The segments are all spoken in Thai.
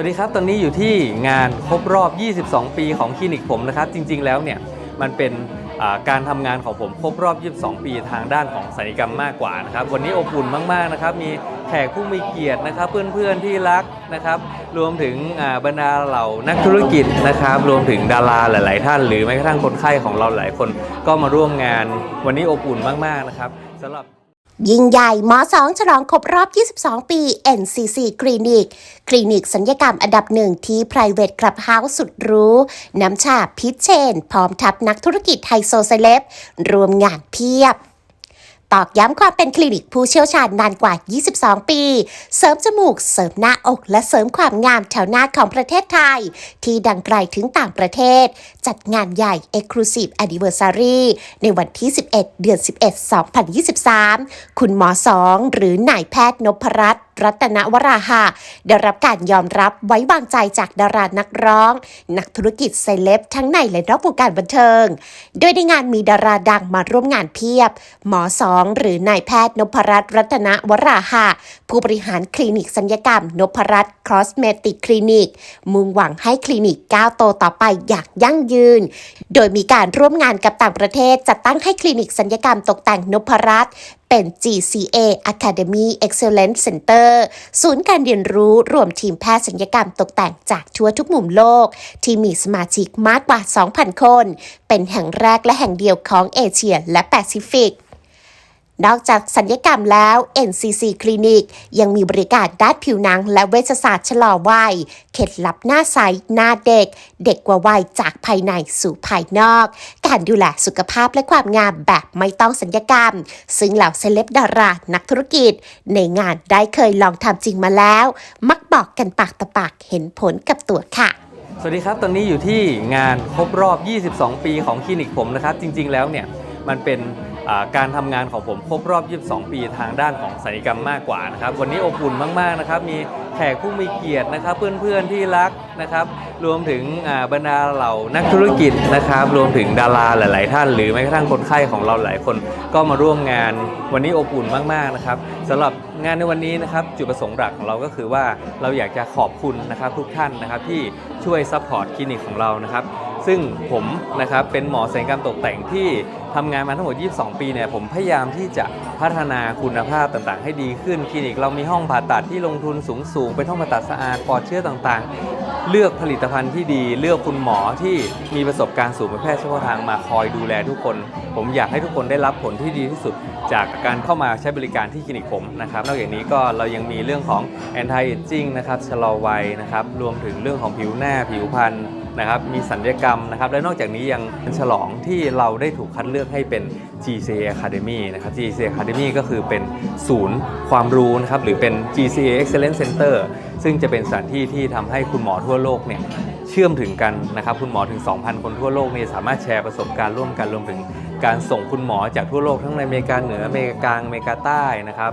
วัสดีครับ ตอนนี้อยู่ที่งานครบรอบ 22 ปีของคลินิกผมนะครับ จริง ๆ แล้วเนี่ยมันเป็นการทำงานของผมครบรอบ 22 ปีทางด้านของศัลยกรรมมากกว่านะครับ วันนี้อบอุ่นมาก ๆ นะครับ มีแขกผู้มีเกียรตินะครับ เพื่อน ๆ ที่รักนะครับ รวมถึงบรรดาเหล่านักธุรกิจนะครับ รวมถึงดาราหลาย ๆ ท่าน หรือแม้กระทั่งคนไข้ของเราหลายคนก็มาร่วมงาน วันนี้อบอุ่นมาก ๆ นะครับสำหรับ ยิ่งใหญ่หมอสองฉลองครบรอบ 22 ปี NCC คลินิก คลินิกสัญญกรรมอันดับหนึ่งที่ private clubhouse สุดรู้ น้ำชาพิชเชน พร้อมทับนักธุรกิจไฮโซเซเลบรวมงานเพียบ ตอกย้ำความเป็นคลินิกผู้เชี่ยวชาญนานกว่า 22 ปี เสริมจมูก เสริมหน้าอก และเสริมความงามแถวหน้าของประเทศไทย ที่ดังไกลถึงต่างประเทศ จัดงานใหญ่ Exclusive Anniversary ในวันที่ 11 เดือน 11 2023 คุณหมอสองหรือนายแพทย์นพรัตน์ รัตนวราหะได้รับการยอมรับไว้วางใจจากดารานักร้อง นักธุรกิจเซเลบทั้งในและนอกวงการบันเทิง โดยในงานมีดาราดังมาร่วมงานเพียบ หมอสองหรือนายแพทย์นพรัตน์รัตนวราหะผู้บริหารคลินิกสัญญกรรม นพรัตน์คอสเมติกคลินิก มุ่งหวังให้คลินิกก้าวโตต่อไปอย่างยั่งยืน โดยมีการร่วมงานกับต่างประเทศจัดตั้งให้คลินิกสัญญกรรมตกแต่งนพรัตน์ เป็น GCA Academy Excellence Center ศูนย์การเรียนรู้รวมทีมแพทย์สัญญกรรมตกแต่งจากทั่วทุกมุมโลก ที่มีสมาชิกมากกว่า 2,000 คน เป็นแห่งแรกและแห่งเดียวของเอเชียและแปซิฟิก นอกจากสัญญกรรมแล้ว NCC คลินิกยังมีบริการด้านผิวหนังและเวชศาสตร์ชะลอวัย เคล็ดลับหน้าใส หน้าเด็ก เด็กกว่าวัยจากภายในสู่ภายนอก การดูแลสุขภาพและความงามแบบไม่ต้องสัญญกรรม ซึ่งเหล่าเซเลบดารา นักธุรกิจ ในงานได้เคยลองทำจริงมาแล้ว มักบอกกันปากต่อปากเห็นผลกับตัวค่ะสวัสดีครับ ตอนนี้อยู่ที่งานครบรอบ 22 ปีของคลินิกผมนะครับ จริง ๆ แล้วเนี่ย มันเป็น การทำงานของผมครบรอบ 22 ปีทางด้านของศัลยกรรมมากกว่านะครับ วันนี้อบอุ่นมากๆนะครับ มีแขกผู้มีเกียรตินะครับ เพื่อนๆที่รักนะครับ รวมถึงบรรดาเหล่านักธุรกิจนะครับ รวมถึงดาราหลาย ๆ ท่าน หรือแม้กระทั่งคนไข้ของเราหลายคนก็มาร่วมงาน วันนี้อบอุ่นมากๆนะครับสำหรับงานในวันนี้นะครับจุดประสงค์หลักของเราก็คือว่าเราอยากจะขอบคุณนะครับทุกท่านนะครับที่ช่วยซัพพอร์ตคลินิกของเรานะครับซึ่งผมนะครับเป็นหมอศัลยกรรมตกแต่งที่ ทำงานมาทั้งหมด 22 ปีเนี่ยผมพยายามที่จะพัฒนาคุณภาพต่างๆ ให้ดีขึ้นคลินิกเรามีห้องผ่าตัดที่ลงทุนสูงๆเป็นห้องผ่าตัดสะอาดปลอดเชื้อต่างๆ เลือกผลิตภัณฑ์ที่ดี เลือกคุณหมอที่มีประสบการณ์สูงเป็นแพทย์เฉพาะทางมาคอยดูแลทุกคน ผมอยากให้ทุกคนได้รับผลที่ดีที่สุด จากการเข้ามาใช้บริการที่คลินิกผมนะครับนอกจากนี้ก็เรายังมีเรื่องของ anti aging นะครับชะลอวัยนะครับรวมถึงเรื่องของผิวหน้าผิวพรรณ นะครับมีสัญญกรรมนะครับและนอกจากนี้ยังเป็นฉลองที่เราได้ถูกคัดเลือกให้เป็น GCA Academy นะครับ GCA Academy ก็คือเป็นศูนย์ความรู้นะครับหรือเป็น GCA Excellence Center ซึ่งจะเป็นสถานที่ที่ทำให้คุณหมอทั่วโลกเนี่ยเชื่อมถึงกันนะครับคุณหมอถึง 2,000 คนทั่วโลกเนี่ยสามารถแชร์ประสบการณ์ร่วมกันรวมถึง การส่งคุณหมอจากทั่วโลกทั้งในอเมริกาเหนืออเมริกากลางอเมริกาใต้นะครับ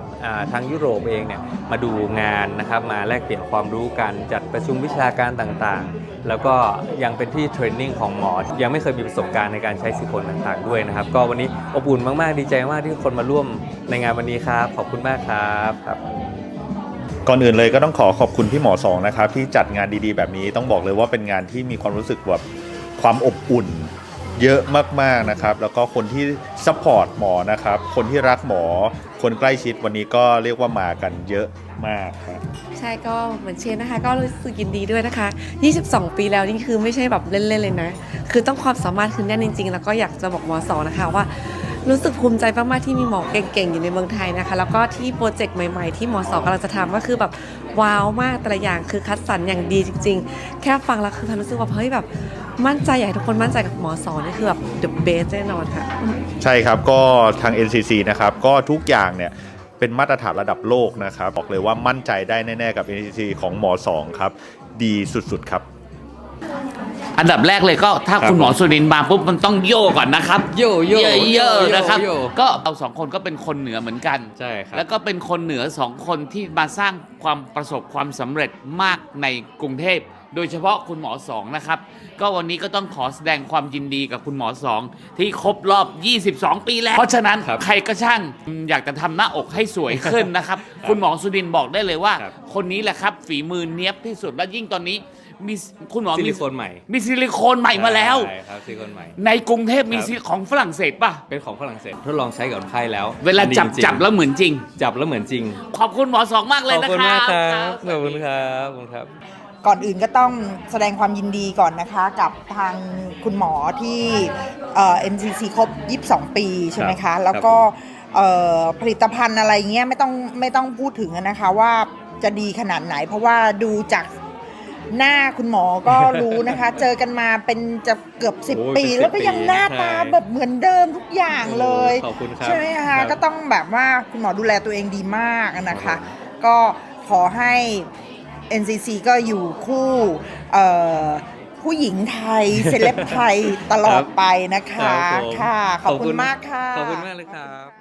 ทางยุโรปเองเนี่ยมาดูงานนะครับมาแลกเปลี่ยนความรู้กันจัดประชุมวิชาการต่างๆ แล้วก็ยังเป็นที่เทรนนิ่งของหมอ ยังไม่เคยมีประสบการณ์ในการใช้ซิลิโคนต่างๆด้วยนะครับ ก็วันนี้อบอุ่นมากๆ ดีใจมากที่คนมาร่วมในงานวันนี้ครับ ขอบคุณมากครับครับก่อนอื่นเลยก็ต้องขอขอบคุณพี่หมอสองนะครับที่จัดงานดีๆ แบบนี้ต้องบอกเลยว่าเป็นงานที่มีความรู้สึกแบบความอบอุ่น เยอะมากๆนะครับ แล้วก็คนที่ซัพพอร์ตหมอนะครับ คนที่รักหมอ คนใกล้ชิดวันนี้ก็เรียกว่ามากันเยอะมากครับ ใช่ก็เหมือนเชนนะคะ ก็รู้สึกยินดีด้วยนะคะ 22 ปีแล้วนี่คือไม่ใช่แบบเล่นๆเลยนะ คือต้องความสามารถคือแน่นจริง ๆ แล้วก็อยากจะบอกหมอสองนะคะว่ารู้สึกภูมิใจมากๆที่มีหมอเก่งๆ อยู่ในเมืองไทยนะคะ แล้วก็ที่โปรเจกต์ใหม่ๆ ที่หมอสองกำลังจะทำก็คือแบบว้าวมากแต่ละอย่างคือคัดสรรอย่างดีจริง ๆ แค่ฟังแล้วคือทำรู้สึกว่าเฮ้ยแบบ มั่นใจ อยากให้ทุกคนมั่นใจกับหมอสองนี่คือแบบ the best แน่นอนค่ะ ใช่ครับก็ทาง NCC นะครับก็ทุกอย่างเนี่ยเป็นมาตรฐานระดับโลกนะครับ บอกเลยว่ามั่นใจได้แน่ ๆ กับ NCC ของหมอสองครับ ดีสุด ๆ ครับ อันดับแรกเลยก็ถ้าครับคุณหมอสุรินทร์มาปุ๊บมันต้องโยก่อนนะครับโยโย่เยอะๆนะครับโย่ ก็เราสองคนก็เป็นคนเหนือเหมือนกันใช่ครับ แล้วก็เป็นคนเหนือสองคนที่มาสร้างความประสบความสำเร็จมากในกรุงเทพ โดยเฉพาะคุณหมอสองนะครับ ก็วันนี้ก็ต้องขอแสดงความยินดีกับคุณหมอสองที่ครบรอบ 22 ปีแล้ว เพราะฉะนั้นครับใครก็ช่างอยากจะทำหน้าอกให้สวยขึ้นนะครับ คุณหมอสุดินทร์บอกได้เลยว่า ครับ คนนี้แหละครับฝีมือเนี้ยบที่สุดและยิ่งตอนนี้มีคุณหมอซิมีลิโคนใหม่มีซิลิโคนใหม่มาแล้ว ใช่ครับซิลิโคนใหม่ ในกรุงเทพมีครับ ซิของฝรั่งเศสป่ะ เป็นของฝรั่งเศสทดลองใช้กับคนไข้แล้วเวลาจับดีจริงจับแล้วเหมือนจริง จับแล้วเหมือนจริงขอบคุณหมอสองมากเลยขอบนะคุณครัมากบครับขอบคุณครับขอบคุณครับ ก่อนอื่นก็ต้องแสดงความยินดีก่อนนะคะ กับทางคุณหมอที่เอ่อ NCC ครบ 22 ปีใช่ไหมครัคะบแล้วก็เอ่อผลิตภัณฑ์อะไรเงี้ยไม่ต้องไม่ต้องพูดถึงนะคะว่าจะดีขนาดไหน เพราะว่าดูจากหน้าคุณหมอก็รู้นะคะ เจอกันมาเป็นจะเกือบโอ้ย10 ปีเป็น10แล้วก็ยังหน้าตาใช่แบบเหมือนเดิมทุกอย่างเลยขอบคุณครับใช่ไหมครัคะบก็ต้องแบบว่าคุณหมอดูแลตัวเองดีมากนะครัคะบก็ขอให้ NCC ก็อยู่คู่เอ่อผู้หญิงไทย เซเลบไทยตลอดไปนะคะครับผมค่ะ ขอบคุณมากค่ะ ขอบคุณมากเลยครับ